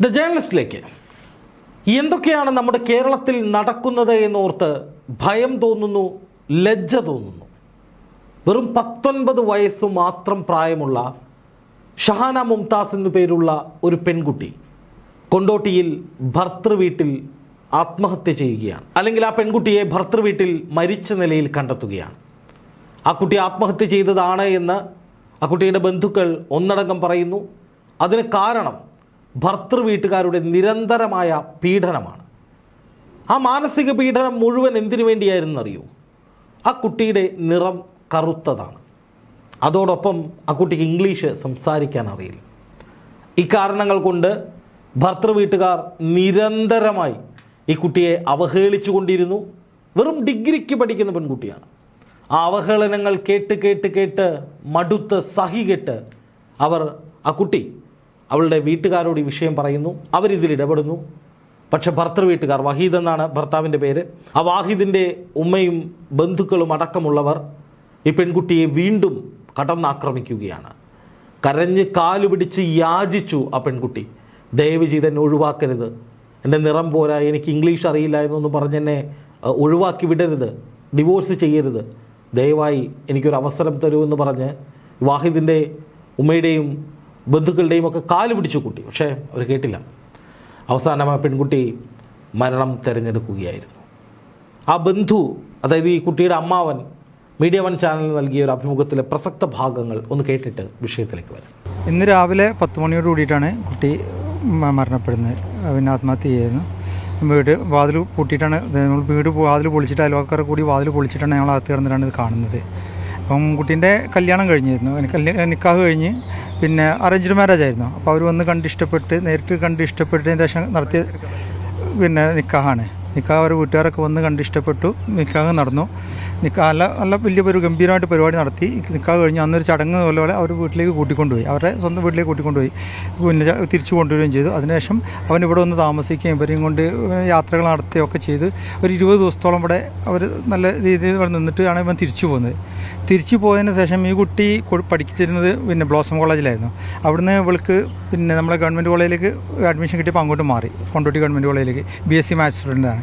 The ജേർണലിസ്റ്റിലേക്ക് എന്തൊക്കെയാണ് നമ്മുടെ കേരളത്തിൽ നടക്കുന്നത് എന്നോർത്ത് ഭയം തോന്നുന്നു ലജ്ജ തോന്നുന്നു. വെറും പത്തൊൻപത് വയസ്സ് മാത്രം പ്രായമുള്ള ഷഹാന മുംതാസ് എന്നു പേരുള്ള ഒരു പെൺകുട്ടി കൊണ്ടോട്ടിയിൽ ഭർത്തൃവീട്ടിൽ ആത്മഹത്യ ചെയ്യുകയാണ്. അല്ലെങ്കിൽ ആ പെൺകുട്ടിയെ ഭർത്തൃവീട്ടിൽ മരിച്ച നിലയിൽ കണ്ടെത്തുകയാണ്. ആ കുട്ടി ആത്മഹത്യ ചെയ്തതാണ് എന്ന് ആ കുട്ടിയുടെ ബന്ധുക്കൾ ഒന്നടങ്കം പറയുന്നു. അതിന് കാരണം ഭർത്തൃ വീട്ടുകാരുടെ നിരന്തരമായ പീഡനമാണ്. ആ മാനസിക പീഡനം മുഴുവൻ എന്തിനു വേണ്ടിയായിരുന്നു അറിയൂ? ആ കുട്ടിയുടെ നിറം കറുത്തതാണ്. അതോടൊപ്പം ആ കുട്ടിക്ക് ഇംഗ്ലീഷ് സംസാരിക്കാൻ അറിയില്ല. ഇക്കാരണങ്ങൾ കൊണ്ട് ഭർത്തൃ വീട്ടുകാർ നിരന്തരമായി ഈ കുട്ടിയെ അവഹേളിച്ചു കൊണ്ടിരുന്നു. വെറും ഡിഗ്രിക്ക് പഠിക്കുന്ന പെൺകുട്ടിയാണ്. ആ അവഹേളനങ്ങൾ കേട്ട് കേട്ട് കേട്ട് മടുത്ത് സഹികെട്ട് അവർ ആ കുട്ടി അവളുടെ വീട്ടുകാരോട് ഈ വിഷയം പറയുന്നു. അവരിതിൽ ഇടപെടുന്നു. പക്ഷെ ഭർത്തൃ വീട്ടുകാർ വഹീദ് എന്നാണ് ഭർത്താവിന്റെ പേര് ആ വാഹിദിന്റെ ഉമ്മയും ബന്ധുക്കളും അടക്കമുള്ളവർ ഈ പെൺകുട്ടിയെ വീണ്ടും കടന്നാക്രമിക്കുകയാണ്. കരഞ്ഞ് കാൽ പിടിച്ച് യാചിച്ചു ആ പെൺകുട്ടി. ദയവ് ചെയ്ത് എന്നെ ഒഴിവാക്കരുത്. എന്റെ നിറം പോരാ എനിക്ക് ഇംഗ്ലീഷ് അറിയില്ല എന്നൊന്നും പറഞ്ഞ് എന്നെ ഒഴിവാക്കി വിടരുത്. ഡിവോഴ്സ് ചെയ്യരുത്. ദയവായി എനിക്കൊരു അവസരം തരൂ എന്ന് പറഞ്ഞ് വാഹിദിന്റെ ഉമ്മയുടെയും ബന്ധുക്കളുടെയും ഒക്കെ കാൽ പിടിച്ചു കുട്ടി. പക്ഷേ അവർ കേട്ടില്ല. അവസാനം ആ പെൺകുട്ടി മരണം തിരഞ്ഞെടുക്കുകയായിരുന്നു. ആ ബന്ധു അതായത് ഈ കുട്ടിയുടെ അമ്മാവൻ മീഡിയ വൺ ചാനലിൽ നൽകിയ ഒരു അഭിമുഖത്തിലെ പ്രസക്ത ഭാഗങ്ങൾ ഒന്ന് കേട്ടിട്ട് വിഷയത്തിലേക്ക് വരാം. ഇന്ന് രാവിലെ പത്ത് മണിയോട് കൂടിയിട്ടാണ് കുട്ടി മരണപ്പെടുന്നത്. പിന്നെ ആത്മഹത്യ ചെയ്യുന്നു വീട് വാതിൽ പൂട്ടിയിട്ടാണ് വീട് വാതിൽ പൊളിച്ചിട്ട് അയൽവക്കാരെ കൂടി വാതിൽ പൊളിച്ചിട്ടാണ് ഞങ്ങൾ അകത്ത് കിടന്നിട്ടാണ് ഇത് കാണുന്നത്. അപ്പം കുട്ടീന്റെ കല്യാണം കഴിഞ്ഞിരുന്നു. നിക്കാഹ് കഴിഞ്ഞ് പിന്നെ അറേഞ്ച്ഡ് മാരേജ് ആയിരുന്നു. അപ്പോൾ അവർ വന്ന് കണ്ട് ഇഷ്ടപ്പെട്ട് നേരിട്ട് കണ്ട് ഇഷ്ടപ്പെട്ടതിന് ശേഷം നടത്തിയ പിന്നെ നിക്കാഹാണ്. നിക്കാഹ് അവർ വീട്ടുകാരൊക്കെ വന്ന് കണ്ട് ഇഷ്ടപ്പെട്ടു. നിക്കാഹ് നടന്നു. നിക്കാ നല്ല നല്ല വലിയ ഒരു ഗംഭീരമായിട്ട് പരിപാടി നടത്തി. നിക്കാഹ് കഴിഞ്ഞ് അന്നൊരു ചടങ്ങ് പോലെ പോലെ അവർ വീട്ടിലേക്ക് കൂട്ടിക്കൊണ്ടുപോയി. അവരുടെ സ്വന്തം വീട്ടിലേക്ക് കൂട്ടിക്കൊണ്ടുപോയി. പിന്നെ തിരിച്ചു കൊണ്ടുവരികയും ചെയ്തു. അതിനുശേഷം അവൻ ഇവിടെ വന്ന് താമസിക്കുകയും ഇവരെയും കൊണ്ട് യാത്രകൾ നടത്തുകയൊക്കെ ചെയ്ത് ഒരു ഇരുപത് ദിവസത്തോളം ഇവിടെ അവർ നല്ല രീതിയിൽ ഇവിടെ നിന്നിട്ടാണ് ഇവൻ തിരിച്ചു പോകുന്നത് തിരിച്ചു പോയതിന് ശേഷം ഈ കുട്ടി പഠിച്ചിരുന്നത് പിന്നെ ബ്ലോസം കോളേജിലായിരുന്നു. അവിടുന്ന് ഇവൾക്ക് പിന്നെ നമ്മളെ ഗവൺമെന്റ് കോളേജിലേക്ക് അഡ്മിഷൻ കിട്ടിയപ്പോൾ അങ്ങോട്ട് മാറി. കൊണ്ടോട്ടി ഗവൺമെന്റ് കോളേജിലേക്ക്. ബി എസ് സി മാത്സ് സ്റ്റുഡന്റാണ്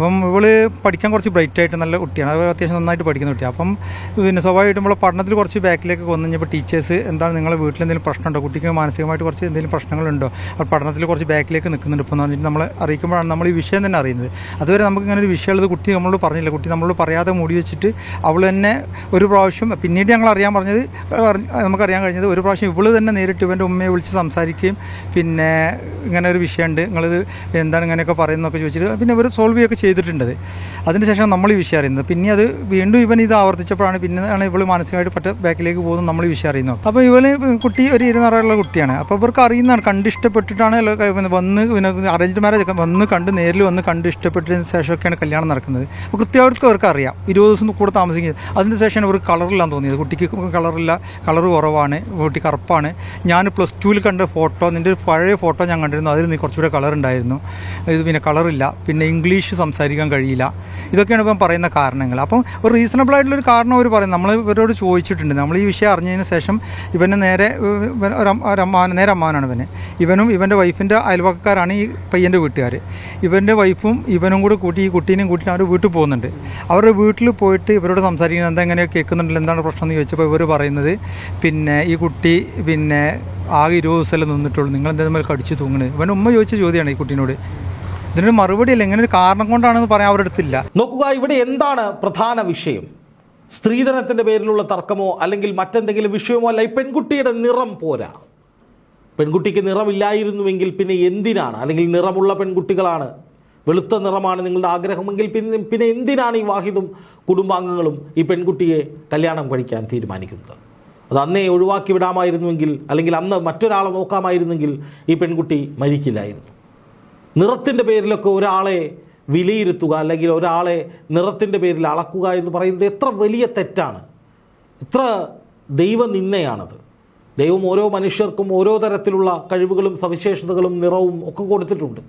അപ്പം ഇവൾ പഠിക്കാൻ കുറച്ച് ബ്രൈറ്റ് ആയിട്ട് നല്ല കുട്ടിയാണ്. അവൾ അത്യാവശ്യം നന്നായിട്ട് പഠിക്കുന്ന കുട്ടിയാണ്. അപ്പം പിന്നെ സ്വാഭാവികമായിട്ടും നമ്മൾ പഠനത്തിൽ കുറച്ച് ബാക്കിലേക്ക് വന്നു കഴിഞ്ഞപ്പോൾ ടീച്ചേഴ്സ് എന്താണ് നിങ്ങളെ വീട്ടിൽ എന്തെങ്കിലും പ്രശ്നമുണ്ടോ? കുട്ടിക്ക് മാനസികമായിട്ട് കുറച്ച് എന്തെങ്കിലും പ്രശ്നങ്ങളുണ്ടോ? അപ്പോൾ പഠനത്തിൽ കുറച്ച് ബാക്കിലേക്ക് നിൽക്കുന്നുണ്ട് ഇപ്പോൾ എന്ന് പറഞ്ഞിട്ട് നമ്മളെ അറിയിക്കുമ്പോഴാണ് നമ്മൾ ഈ വിഷയം തന്നെ അറിയുന്നത്. അതുവരെ നമുക്ക് ഇങ്ങനെ ഒരു വിഷയമുള്ളത് കുട്ടി നമ്മളോട് പറഞ്ഞില്ല. കുട്ടി നമ്മളോട് പറയാതെ മൂടി വെച്ചിട്ട് അവൾ തന്നെ ഒരു പ്രാവശ്യം പിന്നീട് ഞങ്ങൾ അറിയാൻ പറഞ്ഞത് നമുക്ക് നമുക്കറിയാൻ കഴിഞ്ഞത് ഒരു പ്രാവശ്യം ഇവൾ തന്നെ നേരിട്ട് ഇവന്റെ ഉമ്മയെ വിളിച്ച് സംസാരിക്കുകയും പിന്നെ ഇങ്ങനെ ഒരു വിഷയമുണ്ട്. നിങ്ങളിത് എന്താണ് ഇങ്ങനെയൊക്കെ പറയുന്നതൊക്കെ ചോദിച്ചിട്ട് പിന്നെ ഇവർ സോൾവ് ചെയ്യുകയൊക്കെ ചെയ്തിട്ടുണ്ട് അത് അതിനുശേഷം നമ്മൾ ഈ വിഷയം അറിയുന്നത്. പിന്നെ അത് വീണ്ടും ഇവൻ ഇത് ആവർത്തിച്ചപ്പോഴാണ് പിന്നെയാണ് ഇവൾ മാനസികമായിട്ട് പറ്റ ബാക്കിലേക്ക് പോകുന്നത് നമ്മൾ ഈ വിഷയം അറിയുന്നത്. അപ്പോൾ ഇവന് കുട്ടി ഒരു ഇരുന്നറയുള്ള കുട്ടിയാണ്. അപ്പോൾ ഇവർക്ക് അറിയുന്നതാണ്. കണ്ട് ഇഷ്ടപ്പെട്ടിട്ടാണ് വന്ന് പിന്നെ അറേഞ്ച്ഡ് മാരേജ് ഒക്കെ വന്ന് കണ്ട് നേരിൽ വന്ന് കണ്ട് ഇഷ്ടപ്പെട്ടതിന് ശേഷമൊക്കെയാണ് കല്യാണം നടക്കുന്നത്. അപ്പോൾ കൃത്യമായിട്ട് അവർക്ക് അറിയാം. ഇരുപത് ദിവസം കൂടെ താമസിക്കുന്നത്. അതിന് ശേഷം ഇവർക്ക് കളറില്ലാന്ന് തോന്നിയത്. കുട്ടിക്ക് കളറില്ല കളർ കുറവാണ്. കുട്ടി കറുപ്പാണ്. ഞാൻ പ്ലസ് ടുവിൽ കണ്ട ഫോട്ടോ നിന്റെ പഴയ ഫോട്ടോ ഞാൻ കണ്ടിരുന്നു. അതിൽ നീ കുറച്ചുകൂടെ കളർ ഉണ്ടായിരുന്നു. ഇത് പിന്നെ കളറില്ല പിന്നെ ഇംഗ്ലീഷ് സംസാരിക്കാൻ കഴിയില്ല. ഇതൊക്കെയാണ് ഇപ്പം പറയുന്ന കാരണങ്ങൾ. അപ്പം ഒരു റീസണബിൾ ആയിട്ടുള്ളൊരു കാരണം അവർ പറയും. നമ്മൾ ഇവരോട് ചോദിച്ചിട്ടുണ്ട്. നമ്മൾ ഈ വിഷയം അറിഞ്ഞതിന് ശേഷം ഇവനെ നേരെ ഏഹ്, ഇവൻ ഒരു അമ്മ- ഒരു അമ്മാവൻ നേരെ അമ്മാനാണ് ഇവന്. ഇവനും ഇവന്റെ വൈഫിന്റെ അയൽവക്കക്കാരാണ് ഈ പയ്യന്റെ വീട്ടുകാർ ഇവന്റെ വൈഫും ഇവനും കൂടെ കൂട്ടി ഈ കുട്ടീനെയും കൂട്ടിയിട്ട് അവർ വീട്ടിൽ പോകുന്നുണ്ട്. അവരുടെ വീട്ടിൽ പോയിട്ട് ഇവരോട് സംസാരിക്കുന്നത് എന്താ കേൾക്കുന്നുണ്ടല്ലോ എന്താണ് പ്രശ്നം എന്ന് ചോദിച്ചപ്പോൾ ഇവർ പറയുന്നത് പിന്നെ ഈ കുട്ടി പിന്നെ ആകെ ഇരുപത് ദിവസമല്ലേ നിന്നിട്ടുള്ളൂ. നിങ്ങൾ എന്താ നമ്മൾ കടിച്ചു തൂങ്ങണേ? ഇവൻ ഉമ്മ ചോദിച്ച ചോദ്യമാണ് ഈ കുട്ടീനോട്. ഇതിനൊരു മറുപടി അല്ല ഇങ്ങനെ ഒരു കാരണം കൊണ്ടാണെന്ന് പറയാൻ അവരുടെ അടുത്തില്ല നോക്കുക ഇവിടെ എന്താണ് പ്രധാന വിഷയം? സ്ത്രീധനത്തിന്റെ പേരിലുള്ള തർക്കമോ അല്ലെങ്കിൽ മറ്റെന്തെങ്കിലും വിഷയമോ അല്ല ഈ പെൺകുട്ടിയുടെ നിറം പോരാ. പെൺകുട്ടിക്ക് നിറമില്ലായിരുന്നുവെങ്കിൽ പിന്നെ എന്തിനാണ്? അല്ലെങ്കിൽ നിറമുള്ള പെൺകുട്ടികളാണ്. വെളുത്ത നിറമാണ് നിങ്ങളുടെ ആഗ്രഹമെങ്കിൽ പിന്നെ പിന്നെ എന്തിനാണ് ഈ വാഹിദും കുടുംബാംഗങ്ങളും ഈ പെൺകുട്ടിയെ കല്യാണം കഴിക്കാൻ തീരുമാനിക്കുന്നത്? അത് അന്നേ ഒഴിവാക്കി വിടാമായിരുന്നുവെങ്കിൽ അല്ലെങ്കിൽ അന്ന് മറ്റൊരാളെ നോക്കാമായിരുന്നെങ്കിൽ ഈ പെൺകുട്ടി മരിക്കില്ലായിരുന്നു. നിറത്തിന്റെ പേരിലൊക്കെ ഒരാളെ വിലയിരുത്തുക അല്ലെങ്കിൽ ഒരാളെ നിറത്തിന്റെ പേരിൽ അളക്കുക എന്ന് പറയുന്നത് എത്ര വലിയ തെറ്റാണ്. എത്ര ദൈവനിന്ദയാണത്. ദൈവം ഓരോ മനുഷ്യർക്കും ഓരോ തരത്തിലുള്ള കഴിവുകളും സവിശേഷതകളും നിറവും ഒക്കെ കൊടുത്തിട്ടുണ്ട്.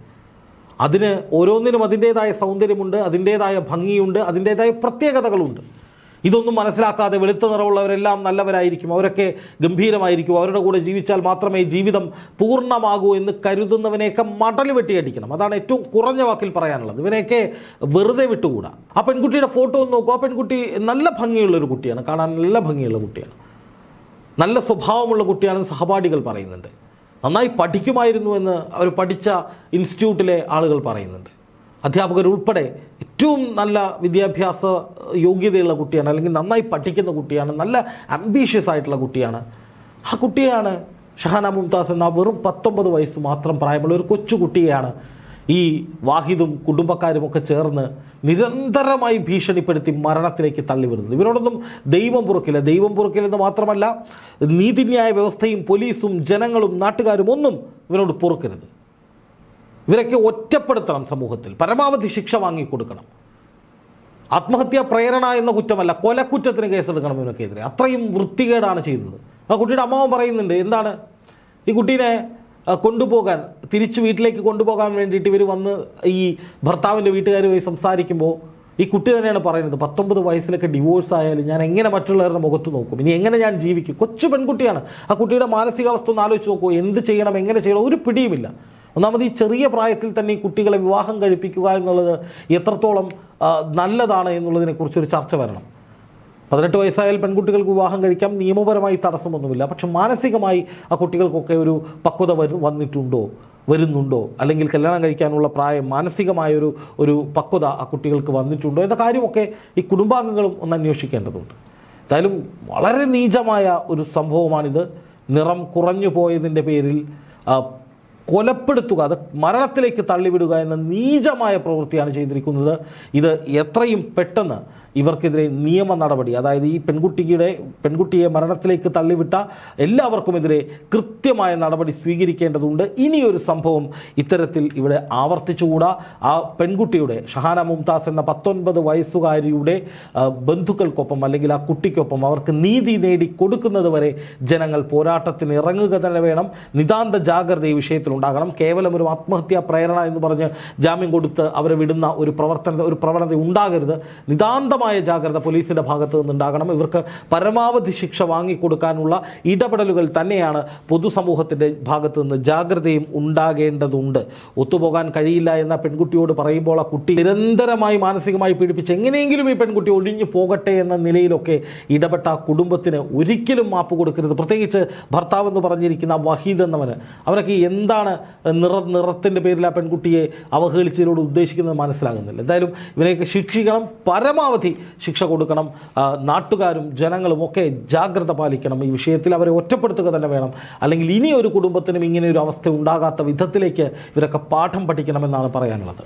അതിന് ഓരോന്നിനും അതിന്റേതായ സൗന്ദര്യമുണ്ട് അതിന്റേതായ ഭംഗിയുണ്ട് അതിന്റേതായ പ്രത്യേകതകളുണ്ട്. ഇതൊന്നും മനസ്സിലാക്കാതെ വെളുത്ത നിറമുള്ളവരെല്ലാം നല്ലവരായിരിക്കും. അവരൊക്കെ ഗംഭീരമായിരിക്കും. അവരുടെ കൂടെ ജീവിച്ചാൽ മാത്രമേ ജീവിതം പൂർണമാകൂ എന്ന് കരുതുന്നവനെയൊക്കെ മടൽ വെട്ടിയടിക്കണം. അതാണ് ഏറ്റവും കുറഞ്ഞ വാക്കിൽ പറയാനുള്ളത്. ഇവനെയൊക്കെ വെറുതെ വിട്ടുകൂടാ. ആ പെൺകുട്ടിയുടെ ഫോട്ടോ ഒന്ന് നോക്കൂ. ആ പെൺകുട്ടി നല്ല ഭംഗിയുള്ളൊരു കുട്ടിയാണ്. കാണാൻ നല്ല ഭംഗിയുള്ള കുട്ടിയാണ്. നല്ല സ്വഭാവമുള്ള കുട്ടിയാണെന്ന് സഹപാഠികൾ പറയുന്നുണ്ട്. നന്നായി പഠിക്കുമായിരുന്നു എന്ന് അവർ പഠിച്ച ഇൻസ്റ്റിറ്റ്യൂട്ടിലെ ആളുകൾ പറയുന്നുണ്ട്. അധ്യാപകരുൾപ്പെടെ ഏറ്റവും നല്ല വിദ്യാഭ്യാസ യോഗ്യതയുള്ള കുട്ടിയാണ് അല്ലെങ്കിൽ നന്നായി പഠിക്കുന്ന കുട്ടിയാണ് നല്ല അംബീഷ്യസ് ആയിട്ടുള്ള കുട്ടിയാണ്. ആ കുട്ടിയാണ് ഷഹാന മുംതാസ് എന്ന വെറും പത്തൊമ്പത് വയസ്സ് മാത്രം പ്രായമുള്ള ഒരു കൊച്ചു കുട്ടിയെയാണ് ഈ വാഹിദും കുടുംബക്കാരും ഒക്കെ ചേർന്ന് നിരന്തരമായി ഭീഷണിപ്പെടുത്തി മരണത്തിലേക്ക് തള്ളിവിടുന്നത്. ഇവരോടൊന്നും ദൈവം പുറക്കില്ല. ദൈവം പുറക്കില്ലെന്ന് മാത്രമല്ല നീതിന്യായ വ്യവസ്ഥയും പോലീസും ജനങ്ങളും നാട്ടുകാരും ഒന്നും ഇവരോട് പൊറുക്കരുത്. ഇവരൊക്കെ ഒറ്റപ്പെടുത്തണം സമൂഹത്തിൽ. പരമാവധി ശിക്ഷ വാങ്ങിക്കൊടുക്കണം ആത്മഹത്യാ പ്രേരണ എന്ന കുറ്റമല്ല കൊലക്കുറ്റത്തിന് കേസെടുക്കണം ഇവനൊക്കെതിരെ. അത്രയും വൃത്തികേടാണ് ചെയ്യുന്നത് ആ കുട്ടിയുടെ അമ്മാവൻ പറയുന്നുണ്ട് എന്താണ്? ഈ കുട്ടീനെ കൊണ്ടുപോകാൻ തിരിച്ച് വീട്ടിലേക്ക് കൊണ്ടുപോകാൻ വേണ്ടിയിട്ട് ഇവർ വന്ന് ഈ ഭർത്താവിന്റെ വീട്ടുകാരുമായി സംസാരിക്കുമ്പോൾ ഈ കുട്ടി തന്നെയാണ് പറയുന്നത് പത്തൊമ്പത് വയസ്സിലൊക്കെ ഡിവോഴ്സ് ആയാലും ഞാൻ എങ്ങനെ മറ്റുള്ളവരുടെ മുഖത്ത് നോക്കും? ഇനി എങ്ങനെ ഞാൻ ജീവിക്കും? കൊച്ചു പെൺകുട്ടിയാണ്. ആ കുട്ടിയുടെ മാനസികാവസ്ഥ ഒന്ന് ആലോചിച്ച് നോക്കൂ എന്ത് ചെയ്യണം എങ്ങനെ ചെയ്യണം ഒരു പിടിയുമില്ല. ഒന്നാമത് ഈ ചെറിയ പ്രായത്തിൽ തന്നെ ഈ കുട്ടികളെ വിവാഹം കഴിപ്പിക്കുക എന്നുള്ളത് എത്രത്തോളം നല്ലതാണ് എന്നുള്ളതിനെക്കുറിച്ചൊരു ചർച്ച വരണം. പതിനെട്ട് വയസ്സായാൽ പെൺകുട്ടികൾക്ക് വിവാഹം കഴിക്കാം. നിയമപരമായി തടസ്സമൊന്നുമില്ല. പക്ഷെ മാനസികമായി ആ കുട്ടികൾക്കൊക്കെ ഒരു പക്വത വരു വന്നിട്ടുണ്ടോ വരുന്നുണ്ടോ? അല്ലെങ്കിൽ കല്യാണം കഴിക്കാനുള്ള പ്രായം മാനസികമായൊരു ഒരു പക്വത ആ കുട്ടികൾക്ക് വന്നിട്ടുണ്ടോ? എന്ന കാര്യമൊക്കെ ഈ കുടുംബാംഗങ്ങളും ഒന്ന് അന്വേഷിക്കേണ്ടതുണ്ട്. എന്തായാലും വളരെ നീചമായ ഒരു സംഭവമാണിത്. നിറം കുറഞ്ഞു പോയതിന്റെ പേരിൽ കൊലപ്പെടുത്തുക അത് മരണത്തിലേക്ക് തള്ളിവിടുക എന്ന നീചമായ പ്രവൃത്തിയാണ് ചെയ്തിരിക്കുന്നത്. ഇത് എത്രയും പെട്ടെന്ന് ഇവർക്കെതിരെ നിയമ നടപടി അതായത് ഈ പെൺകുട്ടിയുടെ പെൺകുട്ടിയെ മരണത്തിലേക്ക് തള്ളിവിട്ട എല്ലാവർക്കുമെതിരെ കൃത്യമായ നടപടി സ്വീകരിക്കേണ്ടതുണ്ട്. ഇനിയൊരു സംഭവം ഇത്തരത്തിൽ ഇവിടെ ആവർത്തിച്ചുകൂടാ. ആ പെൺകുട്ടിയുടെ ഷഹാന മുംതാസ് എന്ന പത്തൊൻപത് വയസ്സുകാരിയുടെ ബന്ധുക്കൾക്കൊപ്പം അല്ലെങ്കിൽ ആ കുട്ടിക്കൊപ്പം അവർക്ക് നീതി നേടി കൊടുക്കുന്നത് വരെ ജനങ്ങൾ പോരാട്ടത്തിന് ഇറങ്ങുക തന്നെ വേണം. നിതാന്ത ജാഗ്രത ഈ വിഷയത്തിലുണ്ടാകണം കേവലം ഒരു ആത്മഹത്യാ പ്രേരണ എന്ന് പറഞ്ഞ് ജാമ്യം കൊടുത്ത് അവരെ വിടുന്ന ഒരു പ്രവർത്തന ഒരു പ്രവണത ഉണ്ടാകരുത്. നിതാന്തമായ ജാഗ്രത പോലീസിന്റെ ഭാഗത്ത് നിന്നുണ്ടാകണം. ഇവർക്ക് പരമാവധി ശിക്ഷ വാങ്ങിക്കൊടുക്കാനുള്ള ഇടപെടലുകൾ തന്നെയാണ് പൊതുസമൂഹത്തിന്റെ ഭാഗത്ത് നിന്ന് ജാഗ്രതയും ഉണ്ടാകേണ്ടതുണ്ട്. ഒത്തുപോകാൻ കഴിയില്ല എന്ന പെൺകുട്ടിയോട് പറയുമ്പോൾ ആ കുട്ടി നിരന്തരമായി മാനസികമായി പീഡിപ്പിച്ച് എങ്ങനെയെങ്കിലും ഈ പെൺകുട്ടി ഒഴിഞ്ഞു പോകട്ടെ എന്ന നിലയിലൊക്കെ ഇടപെട്ട കുടുംബത്തിന് ഒരിക്കലും മാപ്പ് കൊടുക്കരുത്. പ്രത്യേകിച്ച് ഭർത്താവ് എന്ന് പറഞ്ഞിരിക്കുന്ന വഹീദ് എന്നവന്. അവനൊക്കെ എന്താണ് നിറ നിറത്തിന്റെ പേരിൽ ആ പെൺകുട്ടിയെ അവഹേളിച്ചതിലൂടെ ഉദ്ദേശിക്കുന്നത് മനസ്സിലാകുന്നില്ല. എന്തായാലും ഇവരെയൊക്കെ ശിക്ഷിക്കണം പരമാവധി ശിക്ഷ കൊടുക്കണം. നാട്ടുകാരും ജനങ്ങളും ഒക്കെ ജാഗ്രത പാലിക്കണം. ഈ വിഷയത്തിൽ അവരെ ഒറ്റപ്പെടുത്തുക തന്നെ വേണം. അല്ലെങ്കിൽ ഇനി ഒരു കുടുംബത്തിനും ഇങ്ങനെ ഒരു അവസ്ഥ ഉണ്ടാകാത്ത വിധത്തിലേക്ക് ഇവരൊക്കെ പാഠം പഠിക്കണമെന്നാണ് പറയാനുള്ളത്.